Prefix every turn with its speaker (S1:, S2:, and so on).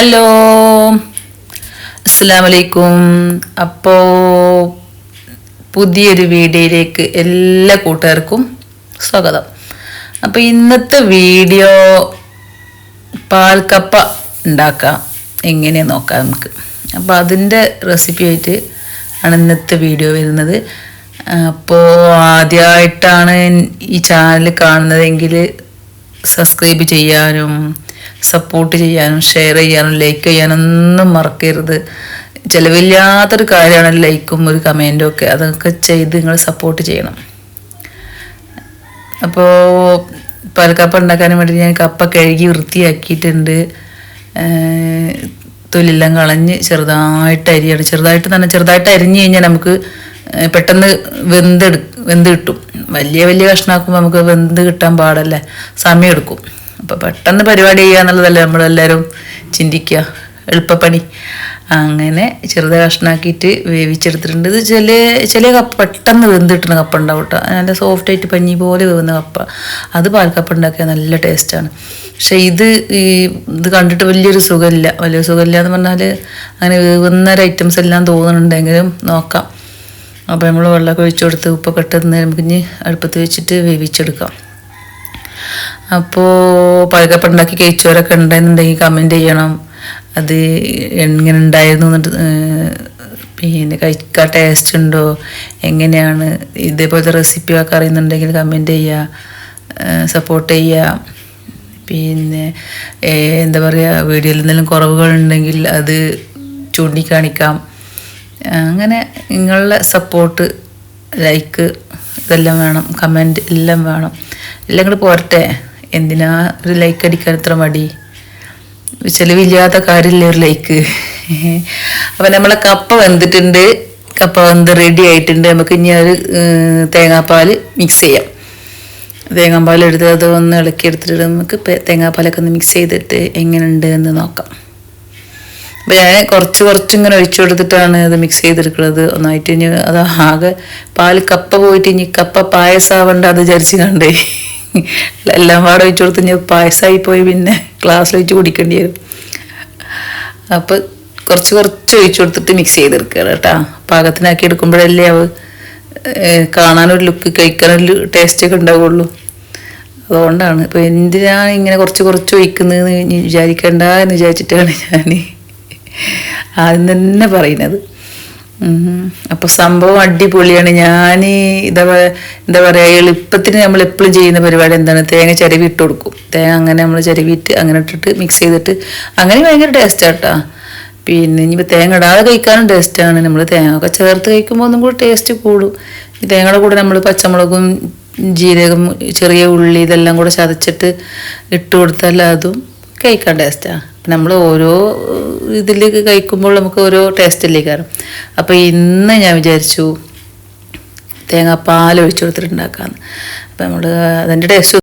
S1: Hello. അസ്സാം വലൈക്കും അപ്പോൾ പുതിയൊരു വീഡിയോയിലേക്ക് എല്ലാ കൂട്ടുകാർക്കും സ്വാഗതം. അപ്പോൾ ഇന്നത്തെ വീഡിയോ പാൽക്കപ്പ ഉണ്ടാക്കാം. എങ്ങനെ നോക്കാം നമുക്ക്. അപ്പോൾ അതിന്റെ റെസിപ്പി ആയിട്ട് ആണ് ഇന്നത്തെ വീഡിയോ വരുന്നത്. അപ്പോൾ ആദ്യമായിട്ടാണ് ഈ ചാനൽ കാണുന്നതെങ്കിൽ സബ്സ്ക്രൈബ് ചെയ്യാനും സപ്പോർട്ട് ചെയ്യാനും ഷെയർ ചെയ്യാനും ലൈക്ക് ചെയ്യാനും ഒന്നും മറക്കരുത്. ചിലവില്ലാത്തൊരു കാര്യമാണ് ലൈക്കും ഒരു കമന്റും ഒക്കെ. അതൊക്കെ ചെയ്ത് നിങ്ങൾ സപ്പോർട്ട് ചെയ്യണം. അപ്പോൾ പാലക്കപ്പ ഉണ്ടാക്കാനും വേണ്ടി ഞാൻ കപ്പ കഴുകി വൃത്തിയാക്കിയിട്ടുണ്ട്. ഏഹ് തൊലിയെല്ലാം കളഞ്ഞ് ചെറുതായിട്ട് അരിയാണ്. ചെറുതായിട്ട് തന്നെ ചെറുതായിട്ട് അരിഞ്ഞ് കഴിഞ്ഞാൽ നമുക്ക് പെട്ടെന്ന് വെന്തെടു വെന്ത് കിട്ടും. വലിയ വലിയ കഷ്ണമാക്കുമ്പോൾ നമുക്ക് വെന്ത് കിട്ടാൻ പാടല്ലേ? സമയം എടുക്കും അപ്പോൾ പെട്ടെന്ന് പരിപാടി ചെയ്യുക എന്നുള്ളതല്ലേ നമ്മളെല്ലാവരും ചിന്തിക്കുക. എളുപ്പപ്പണി. അങ്ങനെ ചെറുത് കഷ്ണാക്കിയിട്ട് വേവിച്ചെടുത്തിട്ടുണ്ട്. ഇത് ചില ചില കപ്പ പെട്ടെന്ന് വെന്ത് കിട്ടുന്ന കപ്പ ഉണ്ടാവും കേട്ടോ. നല്ല സോഫ്റ്റ് ആയിട്ട് പഞ്ഞി പോലെ വേവുന്ന കപ്പ. അത് പാൽക്കപ്പ ഉണ്ടാക്കിയാൽ നല്ല ടേസ്റ്റാണ് പക്ഷെ ഇത് ഈ ഇത് കണ്ടിട്ട് വലിയൊരു സുഖമില്ല. വലിയ സുഖമില്ല എന്ന് പറഞ്ഞാൽ അങ്ങനെ വേവുന്ന ഒരു ഐറ്റംസ് എല്ലാം തോന്നുന്നുണ്ടെങ്കിലും നോക്കാം. അപ്പോൾ നമ്മൾ വെള്ളമൊക്കെ ഒഴിച്ചു കൊടുത്ത് ഉപ്പൊക്കെ ഇട്ട് നമുക്ക് അടുപ്പത്ത് വെച്ചിട്ട് വേവിച്ചെടുക്കാം. അപ്പോൾ പഴകപ്പ ഉണ്ടാക്കി കഴിച്ചവരൊക്കെ ഉണ്ടെന്നുണ്ടെങ്കിൽ കമന്റ് ചെയ്യണം. അത് എങ്ങനെ ഉണ്ടായിരുന്നു എന്നിട്ട് പിന്നെ കഴിക്കാൻ ടേസ്റ്റ് ഉണ്ടോ? എങ്ങനെയാണ്? ഇതേപോലത്തെ റെസിപ്പി ഒക്കെ അറിയുന്നുണ്ടെങ്കിൽ കമന്റ് ചെയ്യുക സപ്പോർട്ട് ചെയ്യുക പിന്നെ എന്താ പറയുക വീഡിയോയിൽ എന്തെങ്കിലും കുറവുകളുണ്ടെങ്കിൽ അത് ചൂണ്ടിക്കാണിക്കാം. അങ്ങനെ നിങ്ങളുടെ സപ്പോർട്ട് ലൈക്ക് ഇതെല്ലാം വേണം കമന്റ് എല്ലാം വേണം. എല്ലാം കൂടെ പോരട്ടെ. എന്തിനാ ഒരു ലൈക്ക് അടിക്കാൻ ഇത്ര മടി? ചിലവില്ലാത്ത കാര്യമില്ല ഒരു ലൈക്ക് അപ്പം നമ്മളെ കപ്പ വെന്തിട്ടുണ്ട്. കപ്പ വെന്ത് റെഡി ആയിട്ടുണ്ട്. നമുക്ക് ഇനി ഒരു തേങ്ങാപ്പാൽ മിക്സ് ചെയ്യാം. തേങ്ങാപ്പാൽ എടുത്ത് അത് ഒന്ന് ഇളക്കി എടുത്തിട്ട് നമുക്ക് തേങ്ങാപ്പാലൊക്കെ ഒന്ന് മിക്സ് ചെയ്തിട്ട് എങ്ങനെയുണ്ട് എന്ന് നോക്കാം. അപ്പോൾ ഞാൻ കുറച്ച് കുറച്ച് ഇങ്ങനെ ഒഴിച്ചു കൊടുത്തിട്ടാണ് അത് മിക്സ് ചെയ്തെടുക്കുന്നത്. ഒന്നായിട്ട് ഇനി അത് ആകെ പാൽ കപ്പ പോയിട്ട് ഇനി കപ്പ പായസാവണ്ട അത് വിചാരിച്ച് കണ്ടേ. എല്ലാം പാടെ ഒഴിച്ചു കൊടുത്ത് ഞാൻ പായസമായി പോയി പിന്നെ ഗ്ലാസ്സിൽ ഒഴിച്ച് കുടിക്കേണ്ടി വരും. അപ്പം കുറച്ച് കുറച്ച് ഒഴിച്ചു കൊടുത്തിട്ട് മിക്സ് ചെയ്തെടുക്കുക കേട്ടോ. പാകത്തിനാക്കി എടുക്കുമ്പോഴല്ലേ അവ കാണാനൊരു ലുക്ക് കഴിക്കാനൊരു ടേസ്റ്റ് ഒക്കെ ഉണ്ടാവുള്ളൂ. അതുകൊണ്ടാണ്. ഇപ്പം എന്തിനാണ് ഇങ്ങനെ കുറച്ച് കുറച്ച് ഒഴിക്കുന്നതെന്ന് വിചാരിക്കണ്ട എന്ന് വിചാരിച്ചിട്ടാണ് ഞാൻ ആദ്യം തന്നെ പറയുന്നത്. അപ്പോൾ സംഭവം അടിപൊളിയാണ്. ഞാൻ ഇതാ എന്താ പറയുക എളുപ്പത്തിന് നമ്മൾ എപ്പോഴും ചെയ്യുന്ന പരിപാടി എന്താണ്? തേങ്ങ ചിരവി ഇട്ട് കൊടുക്കും. തേങ്ങ അങ്ങനെ നമ്മൾ ചിരവിയിട്ട് അങ്ങനെ ഇട്ടിട്ട് മിക്സ് ചെയ്തിട്ട് അങ്ങനെ ഭയങ്കര ടേസ്റ്റാണ് കേട്ടോ പിന്നെ ഇനിയിപ്പോൾ തേങ്ങ ഇടാതെ കഴിക്കാനും ടേസ്റ്റാണ് നമ്മൾ തേങ്ങ ഒക്കെ ചേർത്ത് കഴിക്കുമ്പോൾ ഒന്നും കൂടി ടേസ്റ്റ് കൂടും. തേങ്ങയുടെ കൂടെ നമ്മൾ പച്ചമുളകും ജീരകം ചെറിയ ഉള്ളി ഇതെല്ലാം കൂടെ ചതച്ചിട്ട് ഇട്ട് കൊടുത്താൽ അതും കഴിക്കാൻ ടേസ്റ്റാണ് നമ്മൾ ഓരോ ഇതിലേക്ക് കഴിക്കുമ്പോൾ നമുക്ക് ഓരോ ടേസ്റ്റിലേക്ക് കയറും. അപ്പോൾ ഇന്ന് ഞാൻ വിചാരിച്ചു തേങ്ങാപ്പാൽ ഒഴിച്ചു കൊടുത്തിട്ടുണ്ടാക്കാമെന്ന് അപ്പോൾ നമ്മൾ അതിന്റെ ടേസ്റ്റ്